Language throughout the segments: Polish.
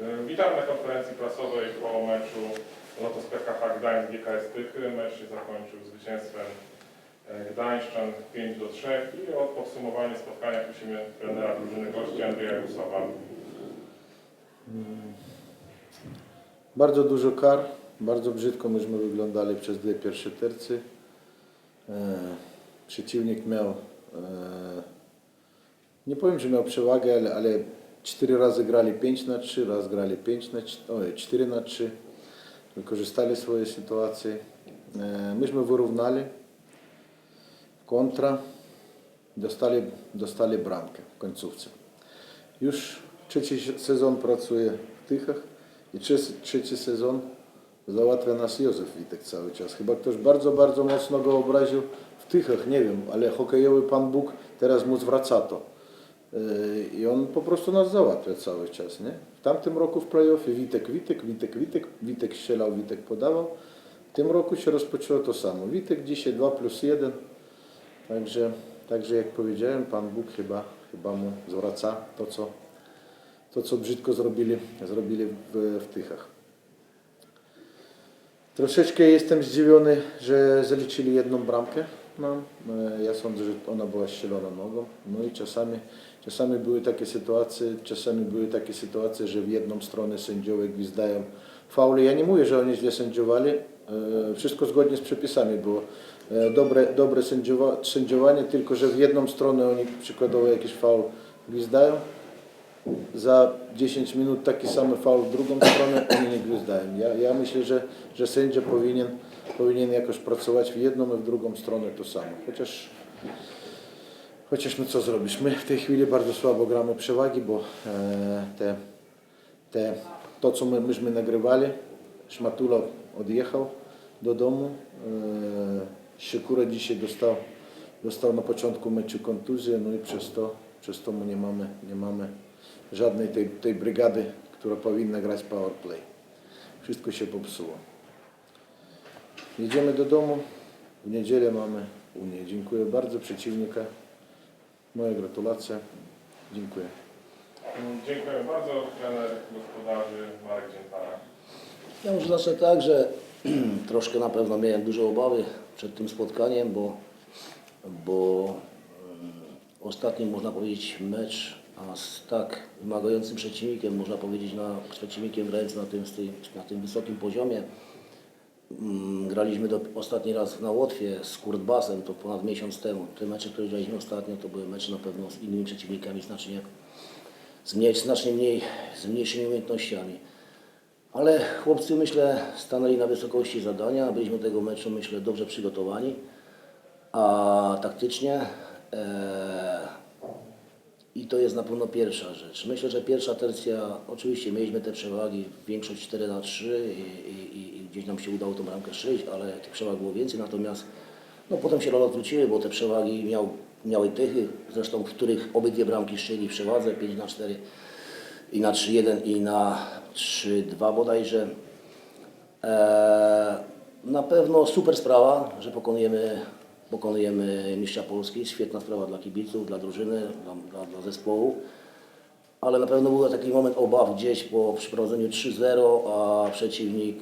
Y, Witam na konferencji prasowej po meczu Lotos PKH Gdańsk GKS Tychy. Mecz się zakończył zwycięstwem e, Gdańszczan 5 do 3 i o podsumowanie spotkania prosimy trenera drużyny gości Andrzeja Jusowa. Bardzo dużo kar, bardzo brzydko myśmy wyglądali przez dwie pierwsze tercy. E, przeciwnik miał, e, nie powiem, że miał przewagę, ale, ale cztery razy grali 5 na 3, raz grali 5 na 4, oj, 4 na 3. Wykorzystali swoje sytuacje. E, myśmy wyrównali. Kontra. Dostali, dostali bramkę w końcówce. Już trzeci sezon pracuję w Tychach i trzeci, trzeci sezon załatwia nas Józef Witek cały czas. Chyba ktoś bardzo, bardzo mocno go obraził w Tychach, nie wiem, ale hokejowy Pan Bóg teraz mu zwraca to. Yy, I on po prostu nas załatwia cały czas, nie? W tamtym roku w playoffie Witek, Witek, Witek, Witek, Witek strzelał, Witek podawał. W tym roku się rozpoczęło to samo. Witek dzisiaj 2 plus 1. Także, także jak powiedziałem, Pan Bóg chyba, chyba mu zwraca to, co, to, co brzydko zrobili, zrobili w, w Tychach. Troszeczkę jestem zdziwiony, że zaliczyli jedną bramkę nam. E, Ja sądzę, że ona była strzelona nogą. No i czasami, czasami były takie sytuacje, czasami były takie sytuacje, że w jedną stronę sędziowie gwizdają faule. Ja nie mówię, że oni źle sędziowali. E, Wszystko zgodnie z przepisami było. E, Dobre, dobre sędziowa, sędziowanie, tylko że w jedną stronę oni przykładowo jakiś faul gwizdają. Za 10 minut taki sam faul w drugą stronę, oni. Ja, myślę, że, że sędzia powinien, powinien jakoś pracować w jedną i w drugą stronę to samo. Chociaż, chociaż no co zrobisz? My w tej chwili bardzo słabo gramy przewagi, bo e, te, te, to co my, myśmy nagrywali, Szmatula odjechał do domu. E, Sikura dzisiaj dostał, dostał na początku meczu kontuzję, no i przez to, przez to my nie mamy, nie mamy żadnej tej, tej brygady, która powinna grać power play. Wszystko się popsuło. Jedziemy do domu. W niedzielę mamy Unię. Dziękuję bardzo przeciwnika. Moje gratulacje. Dziękuję. Mm, Dziękuję bardzo. Trener gospodarzy Marek Dziępara. Ja może zacznę tak, że troszkę na pewno miałem duże obawy przed tym spotkaniem, bo, bo mm, ostatni można powiedzieć mecz, a z tak wymagającym przeciwnikiem, można powiedzieć na, przeciwnikiem grając na tym, na tym wysokim poziomie. Mm, Graliśmy do, ostatni raz na Łotwie z Kurtbasem, to ponad miesiąc temu. Te mecze, które graliśmy ostatnio, to były mecze na pewno z innymi przeciwnikami, znacznie, z mniej, znacznie mniej, z mniejszymi umiejętnościami. Ale chłopcy, myślę, stanęli na wysokości zadania. Byliśmy do tego meczu, myślę, dobrze przygotowani. A taktycznie e, i to jest na pewno pierwsza rzecz. Myślę, że pierwsza tercja, oczywiście mieliśmy te przewagi, większość 4 na 3 i, i, i- gdzieś nam się udało tą bramkę strzelić, ale tych przewag było więcej. Natomiast no, potem się role odwróciły, bo te przewagi miał, miały tychy, zresztą w których obydwie bramki strzeli w przewadze 5 na 4 i na 3-1 i na 3-2 bodajże. Eee, na pewno super sprawa, że pokonujemy, pokonujemy mistrza Polski. Świetna sprawa dla kibiców, dla drużyny, dla, dla, dla zespołu. Ale na pewno był taki moment obaw gdzieś po przeprowadzeniu 3-0, a przeciwnik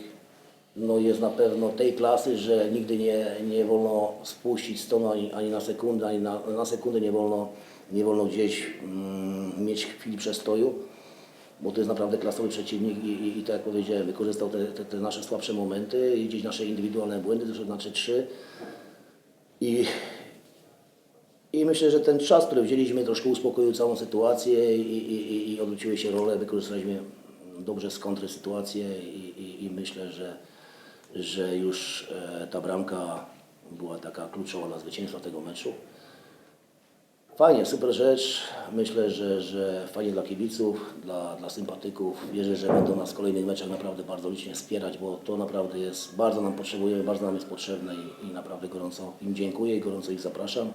no jest na pewno tej klasy, że nigdy nie, nie wolno spuścić stonu ani, ani na sekundę, ani na, na sekundę nie wolno, nie wolno gdzieś mm, mieć chwili przestoju bo to jest naprawdę klasowy przeciwnik i, i, i tak jak powiedziałem, wykorzystał te, te, te nasze słabsze momenty i gdzieś nasze indywidualne błędy, to znaczy trzy. I, I myślę, że ten czas, który wzięliśmy, troszkę uspokoił całą sytuację i, i, i- odwróciły się role, wykorzystaliśmy dobrze z kontry sytuację i, i, i myślę, że, że już e, ta bramka była taka kluczowa dla zwycięstwa tego meczu. Fajnie, super rzecz. Myślę, że, że fajnie dla kibiców, dla, dla sympatyków. Wierzę, że będą nas w kolejnych meczach naprawdę bardzo licznie wspierać, bo to naprawdę jest, bardzo nam potrzebujemy, bardzo nam jest potrzebne i, i naprawdę gorąco im dziękuję i gorąco ich zapraszam.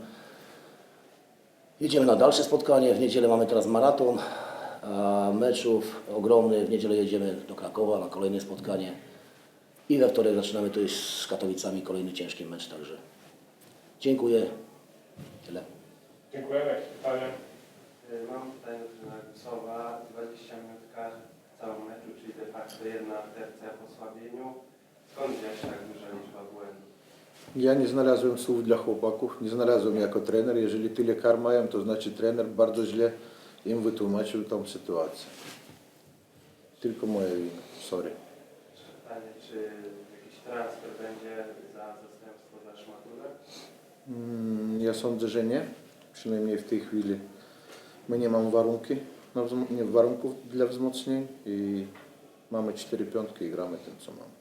Jedziemy na dalsze spotkanie. W niedzielę mamy teraz maraton meczów ogromny. W niedzielę jedziemy do Krakowa na kolejne spotkanie. I we wtorek zaczynamy to z Katowicami kolejny ciężki mecz, także dziękuję. Tyle. Dziękujemy. Jakieś pytania? Y, Mam pytanie do trenera Gusowa. 20 minut kar, cały mecz. fakt, to jedna tercja po słabieniu. Skąd wziąć tak duża liczba błędów? Ja nie znalazłem słów dla chłopaków, nie znalazłem jako trener. Jeżeli tyle kar mają, to znaczy trener bardzo źle im wytłumaczył tą sytuację. Tylko moja wina, sorry. Jeszcze pytanie, czy jakiś transfer będzie za zastępstwo za szmaturę? Mm, Ja sądzę, że nie. Przynajmniej w tej chwili my nie mamy warunki, nie, warunków dla wzmocnień i mamy 4 piątki i gramy tym, co mamy.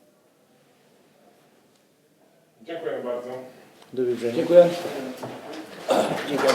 Dziękuję bardzo. Do widzenia. Dziękuję. Dziękuję.